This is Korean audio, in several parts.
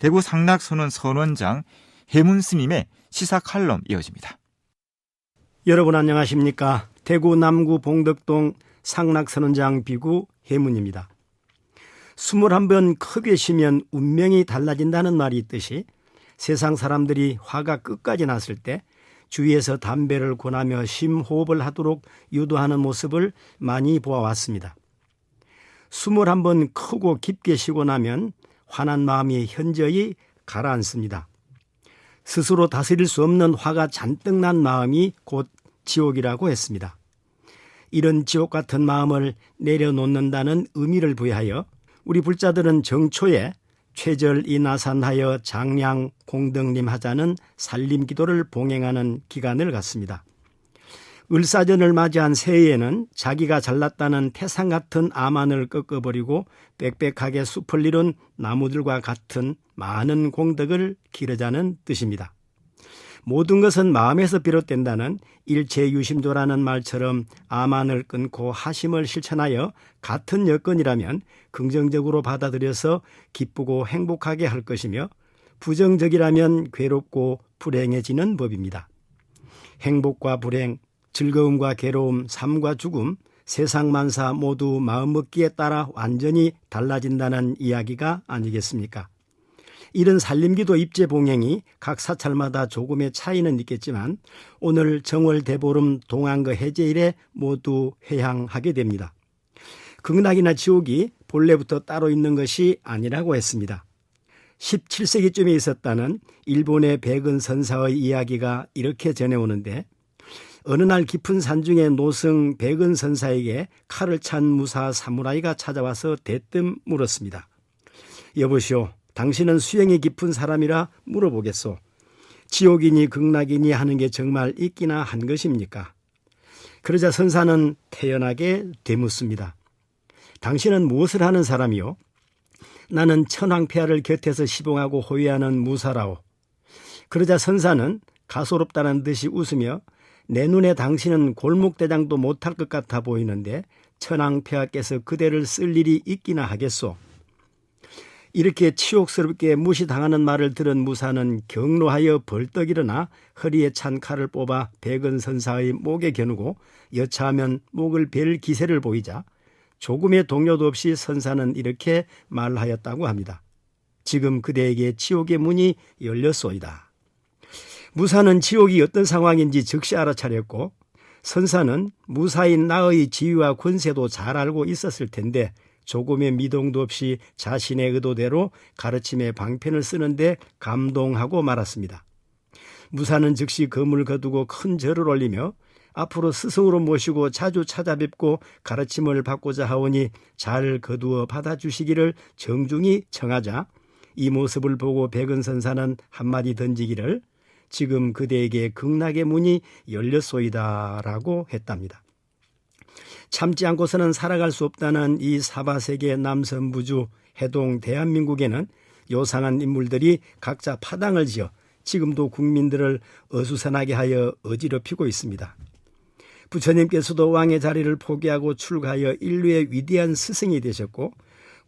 대구 상락선원 선원장 해문 스님의 시사 칼럼 이어집니다. 여러분 안녕하십니까? 대구 남구 봉덕동 상락선원장 비구 해문입니다. 21번 크게 쉬면 운명이 달라진다는 말이 있듯이 세상 사람들이 화가 끝까지 났을 때 주위에서 담배를 권하며 심호흡을 하도록 유도하는 모습을 많이 보아왔습니다. 21번 크고 깊게 쉬고 나면 화난 마음이 현저히 가라앉습니다. 스스로 다스릴 수 없는 화가 잔뜩 난 마음이 곧 지옥이라고 했습니다. 이런 지옥 같은 마음을 내려놓는다는 의미를 부여하여 우리 불자들은 정초에 최절 이 나산하여 장량 공덕림 하자는 살림 기도를 봉행하는 기간을 갖습니다. 을사전을 맞이한 새해에는 자기가 잘났다는 태산 같은 암안을 꺾어버리고 빽빽하게 숲을 이룬 나무들과 같은 많은 공덕을 기르자는 뜻입니다. 모든 것은 마음에서 비롯된다는 일체유심조라는 말처럼 암안을 끊고 하심을 실천하여 같은 여건이라면 긍정적으로 받아들여서 기쁘고 행복하게 할 것이며 부정적이라면 괴롭고 불행해지는 법입니다. 행복과 불행, 즐거움과 괴로움, 삶과 죽음, 세상 만사 모두 마음먹기에 따라 완전히 달라진다는 이야기가 아니겠습니까? 이런 살림기도 입제 봉행이 각 사찰마다 조금의 차이는 있겠지만 오늘 정월 대보름 동안거 해제일에 모두 회향하게 됩니다. 극락이나 지옥이 본래부터 따로 있는 것이 아니라고 했습니다. 17세기쯤에 있었다는 일본의 백은 선사의 이야기가 이렇게 전해오는데 어느 날 깊은 산중에 노승 백은 선사에게 칼을 찬 무사 사무라이가 찾아와서 대뜸 물었습니다. 여보시오, 당신은 수행이 깊은 사람이라 물어보겠소. 지옥이니 극락이니 하는 게 정말 있기나 한 것입니까? 그러자 선사는 태연하게 되묻습니다. 당신은 무엇을 하는 사람이요? 나는 천황폐하를 곁에서 시봉하고 호위하는 무사라오. 그러자 선사는 가소롭다는 듯이 웃으며 내 눈에 당신은 골목대장도 못할 것 같아 보이는데 천황폐하께서 그대를 쓸 일이 있기나 하겠소. 이렇게 치욕스럽게 무시당하는 말을 들은 무사는 경로하여 벌떡 일어나 허리에 찬 칼을 뽑아 백은 선사의 목에 겨누고 여차하면 목을 벨 기세를 보이자 조금의 동료도 없이 선사는 이렇게 말하였다고 합니다. 지금 그대에게 지옥의 문이 열렸소이다. 무사는 지옥이 어떤 상황인지 즉시 알아차렸고 선사는 무사인 나의 지위와 권세도 잘 알고 있었을 텐데 조금의 미동도 없이 자신의 의도대로 가르침의 방편을 쓰는데 감동하고 말았습니다. 무사는 즉시 검을 거두고 큰 절을 올리며 앞으로 스승으로 모시고 자주 찾아뵙고 가르침을 받고자 하오니 잘 거두어 받아주시기를 정중히 청하자 이 모습을 보고 백은 선사는 한마디 던지기를 지금 그대에게 극락의 문이 열렸소이다라고 했답니다. 참지 않고서는 살아갈 수 없다는 이 사바세계 남선부주 해동 대한민국에는 요상한 인물들이 각자 파당을 지어 지금도 국민들을 어수선하게 하여 어지럽히고 있습니다. 부처님께서도 왕의 자리를 포기하고 출가하여 인류의 위대한 스승이 되셨고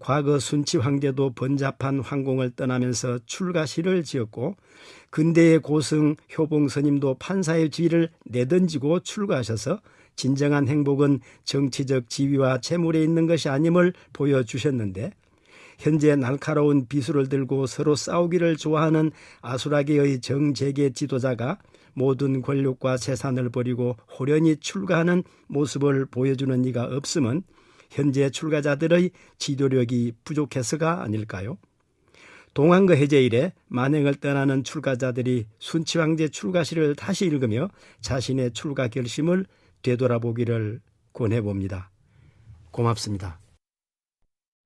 과거 순치 황제도 번잡한 황궁을 떠나면서 출가시를 지었고 근대의 고승 효봉 스님도 판사의 지위를 내던지고 출가하셔서 진정한 행복은 정치적 지위와 재물에 있는 것이 아님을 보여주셨는데 현재 날카로운 비수를 들고 서로 싸우기를 좋아하는 아수라계의 정재계 지도자가 모든 권력과 재산을 버리고 호련히 출가하는 모습을 보여주는 이가 없음은 현재 출가자들의 지도력이 부족해서가 아닐까요? 동안거 해제 이래 만행을 떠나는 출가자들이 순치왕제 출가시를 다시 읽으며 자신의 출가 결심을 되돌아보기를 권해봅니다. 고맙습니다.